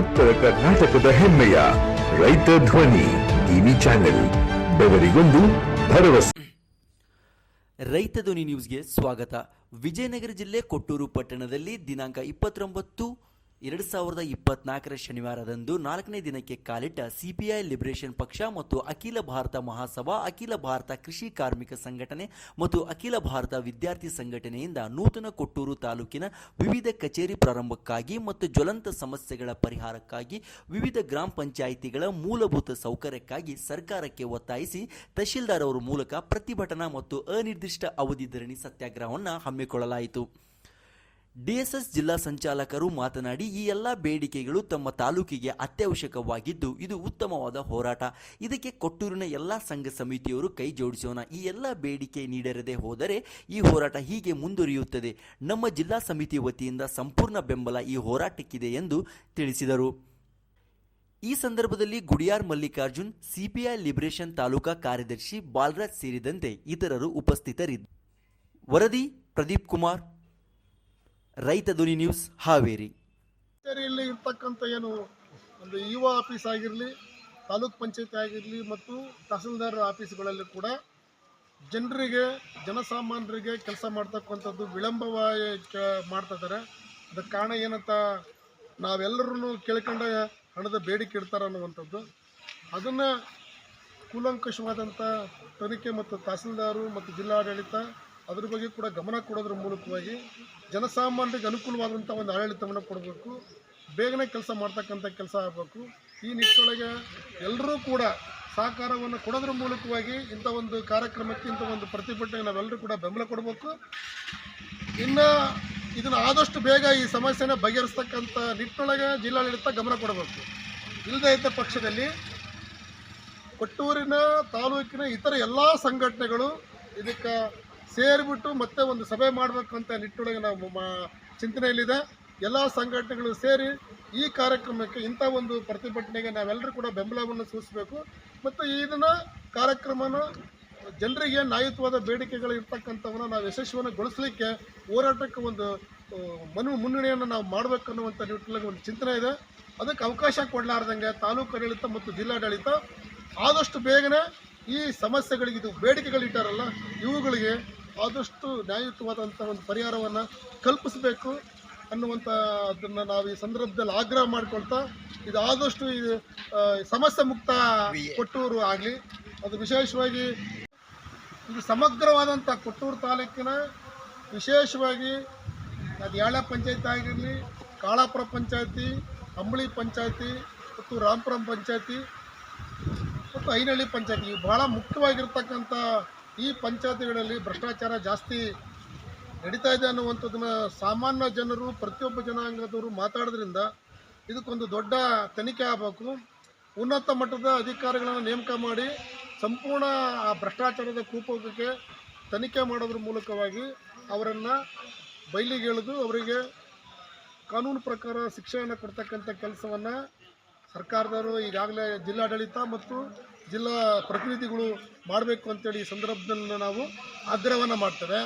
ಉತ್ತರ ಕರ್ನಾಟಕದ ಹೆಮ್ಮೆಯ ರೈತ ಧ್ವನಿ ಟಿವಿ ಚಾನೆಲ್, ಬೆವರಿಗೊಂದು ಭರವಸೆ. ರೈತ ಧ್ವನಿ ನ್ಯೂಸ್ಗೆ ಸ್ವಾಗತ. ವಿಜಯನಗರ ಜಿಲ್ಲೆ ಕೊಟ್ಟೂರು ಪಟ್ಟಣದಲ್ಲಿ ದಿನಾಂಕ ಇಪ್ಪತ್ತೊಂಬತ್ತು ಎರಡು ಸಾವಿರದ ಇಪ್ಪತ್ನಾಲ್ಕರ ಶನಿವಾರದಂದು ನಾಲ್ಕನೇ ದಿನಕ್ಕೆ ಕಾಲಿಟ್ಟ ಸಿಪಿಐ ಲಿಬರೇಷನ್ ಪಕ್ಷ ಮತ್ತು ಅಖಿಲ ಭಾರತ ಮಹಾಸಭಾ, ಅಖಿಲ ಭಾರತ ಕೃಷಿ ಕಾರ್ಮಿಕ ಸಂಘಟನೆ ಮತ್ತು ಅಖಿಲ ಭಾರತ ವಿದ್ಯಾರ್ಥಿ ಸಂಘಟನೆಯಿಂದ ನೂತನ ಕೊಟ್ಟೂರು ತಾಲೂಕಿನ ವಿವಿಧ ಕಚೇರಿ ಪ್ರಾರಂಭಕ್ಕಾಗಿ ಮತ್ತು ಜ್ವಲಂತ ಸಮಸ್ಯೆಗಳ ಪರಿಹಾರಕ್ಕಾಗಿ ವಿವಿಧ ಗ್ರಾಮ ಪಂಚಾಯಿತಿಗಳ ಮೂಲಭೂತ ಸೌಕರ್ಯಕ್ಕಾಗಿ ಸರ್ಕಾರಕ್ಕೆ ಒತ್ತಾಯಿಸಿ ತಹಶೀಲ್ದಾರ್ ಅವರ ಮೂಲಕ ಪ್ರತಿಭಟನಾ ಮತ್ತು ಅನಿರ್ದಿಷ್ಟ ಅವಧಿ ಧರಣಿ ಸತ್ಯಾಗ್ರಹವನ್ನು ಹಮ್ಮಿಕೊಳ್ಳಲಾಯಿತು. ಡಿಎಸ್ಎಸ್ ಜಿಲ್ಲಾ ಸಂಚಾಲಕರು ಮಾತನಾಡಿ, ಈ ಎಲ್ಲ ಬೇಡಿಕೆಗಳು ತಮ್ಮ ತಾಲೂಕಿಗೆ ಅತ್ಯವಶ್ಯಕವಾಗಿದ್ದು, ಇದು ಉತ್ತಮವಾದ ಹೋರಾಟ. ಇದಕ್ಕೆ ಕೊಟ್ಟೂರಿನ ಎಲ್ಲ ಸಂಘ ಸಮಿತಿಯವರು ಕೈ ಜೋಡಿಸೋಣ. ಈ ಎಲ್ಲ ಬೇಡಿಕೆ ನೀಡರದೆ ಹೋದರೆ ಈ ಹೋರಾಟ ಹೀಗೆ ಮುಂದುವರಿಯುತ್ತದೆ. ನಮ್ಮ ಜಿಲ್ಲಾ ಸಮಿತಿ ವತಿಯಿಂದ ಸಂಪೂರ್ಣ ಬೆಂಬಲ ಈ ಹೋರಾಟಕ್ಕಿದೆ ಎಂದು ತಿಳಿಸಿದರು. ಈ ಸಂದರ್ಭದಲ್ಲಿ ಗುಡಿಯಾರ್ ಮಲ್ಲಿಕಾರ್ಜುನ್, ಸಿಪಿಐ ಲಿಬರೇಷನ್ ತಾಲೂಕಾ ಕಾರ್ಯದರ್ಶಿ ಬಾಲರಾಜ್ ಸೇರಿದಂತೆ ಇತರರು ಉಪಸ್ಥಿತರಿದ್ದರು ವರದಿ, ಪ್ರದೀಪ್ ಕುಮಾರ್ ರೈತ ಧ್ವನಿ ನ್ಯೂಸ್ ಹಾವೇರಿ. ಕಚೇರಿಯಲ್ಲಿ ಇರ್ತಕ್ಕಂಥ ಏನು ಒಂದು ಯುವ ಆಫೀಸ್ ಆಗಿರಲಿ, ತಾಲೂಕ್ ಪಂಚಾಯತಿ ಆಗಿರಲಿ ಮತ್ತು ತಹಸೀಲ್ದಾರ್ ಆಫೀಸ್ಗಳಲ್ಲಿ ಕೂಡ ಜನರಿಗೆ, ಜನಸಾಮಾನ್ಯರಿಗೆ ಕೆಲಸ ಮಾಡ್ತಕ್ಕಂಥದ್ದು ವಿಳಂಬವಾಗಿ ಮಾಡ್ತಾ ಇದ್ದಾರೆ. ಅದಕ್ಕೆ ಕಾರಣ ಏನಂತ ನಾವೆಲ್ಲರೂ ಕೇಳ್ಕೊಂಡ ಹಣದ ಬೇಡಿಕೆ ಇಡ್ತಾರೆ ಅನ್ನುವಂಥದ್ದು. ಅದನ್ನು ಕೂಲಂಕಷವಾದಂಥ ತನಿಖೆ ಮತ್ತು ತಹಸೀಲ್ದಾರು ಮತ್ತು ಜಿಲ್ಲಾಡಳಿತ ಅದ್ರ ಬಗ್ಗೆ ಕೂಡ ಗಮನ ಕೊಡೋದ್ರ ಮೂಲಕವಾಗಿ ಜನಸಾಮಾನ್ಯರಿಗೆ ಅನುಕೂಲವಾದಂಥ ಒಂದು ಆಡಳಿತವನ್ನು ಕೊಡಬೇಕು. ಬೇಗನೆ ಕೆಲಸ ಮಾಡ್ತಕ್ಕಂಥ ಕೆಲಸ ಆಗಬೇಕು. ಈ ನಿಟ್ಟಿನೊಳಗೆ ಎಲ್ಲರೂ ಕೂಡ ಸಹಕಾರವನ್ನು ಕೊಡೋದ್ರ ಮೂಲಕವಾಗಿ ಇಂಥ ಒಂದು ಕಾರ್ಯಕ್ರಮಕ್ಕೆ ಇಂಥ ಒಂದು ಪ್ರತಿಭಟನೆಗೆ ನಾವೆಲ್ಲರೂ ಕೂಡ ಬೆಂಬಲ ಕೊಡಬೇಕು. ಇನ್ನು ಇದನ್ನು ಆದಷ್ಟು ಬೇಗ ಈ ಸಮಸ್ಯೆನ ಬಗೆಹರಿಸ್ತಕ್ಕಂಥ ನಿಟ್ಟಿನೊಳಗೆ ಜಿಲ್ಲಾಡಳಿತ ಗಮನ ಕೊಡಬೇಕು. ಇಲ್ಲದೇ ಇದ್ದ ಪಕ್ಷದಲ್ಲಿ ಕೊಟ್ಟೂರಿನ ತಾಲೂಕಿನ ಇತರ ಎಲ್ಲ ಸಂಘಟನೆಗಳು ಇದಕ್ಕೆ ಸೇರಿಬಿಟ್ಟು ಮತ್ತೆ ಒಂದು ಸಭೆ ಮಾಡಬೇಕು ಅಂತ ನಿಟ್ಟೊಳಗೆ ನಾವು ಚಿಂತನೆಯಲ್ಲಿದೆ. ಎಲ್ಲ ಸಂಘಟನೆಗಳು ಸೇರಿ ಈ ಕಾರ್ಯಕ್ರಮಕ್ಕೆ ಇಂಥ ಒಂದು ಪ್ರತಿಭಟನೆಗೆ ನಾವೆಲ್ಲರೂ ಕೂಡ ಬೆಂಬಲವನ್ನು ಸೂಚಿಸಬೇಕು. ಮತ್ತು ಇದನ್ನು ಕಾರ್ಯಕ್ರಮನ ಜನರಿಗೆ ನ್ಯಾಯಯುತವಾದ ಬೇಡಿಕೆಗಳು ಇರ್ತಕ್ಕಂಥವನ್ನ ನಾವು ಯಶಸ್ವಿಯನ್ನು ಗೊಳಿಸಲಿಕ್ಕೆ ಹೋರಾಟಕ್ಕೆ ಒಂದು ಮನು, ಮುನ್ನಡೆಯನ್ನು ನಾವು ಮಾಡಬೇಕನ್ನುವಂಥ ನಿಟ್ಟಿನಲ್ಲಿ ಒಂದು ಚಿಂತನೆ ಇದೆ. ಅದಕ್ಕೆ ಅವಕಾಶ ಕೊಡಲಾರ್ದಂಗೆ ತಾಲೂಕು ಆಡಳಿತ ಮತ್ತು ಜಿಲ್ಲಾಡಳಿತ ಆದಷ್ಟು ಬೇಗನೆ ಈ ಸಮಸ್ಯೆಗಳಿಗೆ ಇದು ಬೇಡಿಕೆಗಳಿಟ್ಟಾರಲ್ಲ, ಇವುಗಳಿಗೆ ಆದಷ್ಟು ನ್ಯಾಯಯುತವಾದಂಥ ಒಂದು ಪರಿಹಾರವನ್ನು ಕಲ್ಪಿಸಬೇಕು ಅನ್ನುವಂಥ ಅದನ್ನು ನಾವು ಈ ಸಂದರ್ಭದಲ್ಲಿ ಆಗ್ರಹ ಮಾಡ್ಕೊಳ್ತಾ ಇದು ಆದಷ್ಟು ಇದು ಸಮಸ್ಯೆ ಮುಕ್ತ ಕೊಟ್ಟೂರು ಆಗಲಿ. ಅದು ವಿಶೇಷವಾಗಿ ಇದು ಸಮಗ್ರವಾದಂಥ ಕೊಟ್ಟೂರು ತಾಲೂಕಿನ ವಿಶೇಷವಾಗಿ ಅದು ಯಾಳ ಪಂಚಾಯತಿ ಆಗಿರಲಿ, ಕಾಳಾಪುರ ಪಂಚಾಯತಿ ಅಂಬಳಿ ಪಂಚಾಯತಿ, ಮತ್ತು ರಾಮಪುರಂ ಪಂಚಾಯತಿ ಮತ್ತು ಐನಹಳ್ಳಿ ಪಂಚಾಯತಿ ಇವು ಭಾಳ ಮುಖ್ಯವಾಗಿರ್ತಕ್ಕಂಥ ಈ ಪಂಚಾಯತಿಗಳಲ್ಲಿ ಭ್ರಷ್ಟಾಚಾರ ಜಾಸ್ತಿ ನಡೀತಾ ಇದೆ ಅನ್ನುವಂಥದ್ದನ್ನ ಸಾಮಾನ್ಯ ಜನರು, ಪ್ರತಿಯೊಬ್ಬ ಜನಾಂಗದವರು ಮಾತಾಡೋದ್ರಿಂದ ಇದಕ್ಕೊಂದು ದೊಡ್ಡ ತನಿಖೆ ಆಗಬೇಕು. ಉನ್ನತ ಮಟ್ಟದ ಅಧಿಕಾರಿಗಳನ್ನು ನೇಮಕ ಮಾಡಿ ಸಂಪೂರ್ಣ ಆ ಭ್ರಷ್ಟಾಚಾರದ ಕೂಪಕ್ಕೆ ತನಿಖೆ ಮಾಡೋದ್ರ ಮೂಲಕವಾಗಿ ಅವರನ್ನು ಬಯಲಿಗೆಳೆದು ಅವರಿಗೆ ಕಾನೂನು ಪ್ರಕಾರ ಶಿಕ್ಷೆಯನ್ನು ಕೊಡ್ತಕ್ಕಂಥ ಕೆಲಸವನ್ನು ಸರ್ಕಾರದವರು ಈಗಾಗಲೇ ಜಿಲ್ಲಾಡಳಿತ ಮತ್ತು ಜಿಲ್ಲಾ ಪ್ರತಿನಿಧಿಗಳು ಮಾಡಬೇಕು ಅಂತೇಳಿ ಈ ಸಂದರ್ಭದಲ್ಲಿ ನಾವು ಆಗ್ರಹವನ್ನು ಮಾಡ್ತೇವೆ.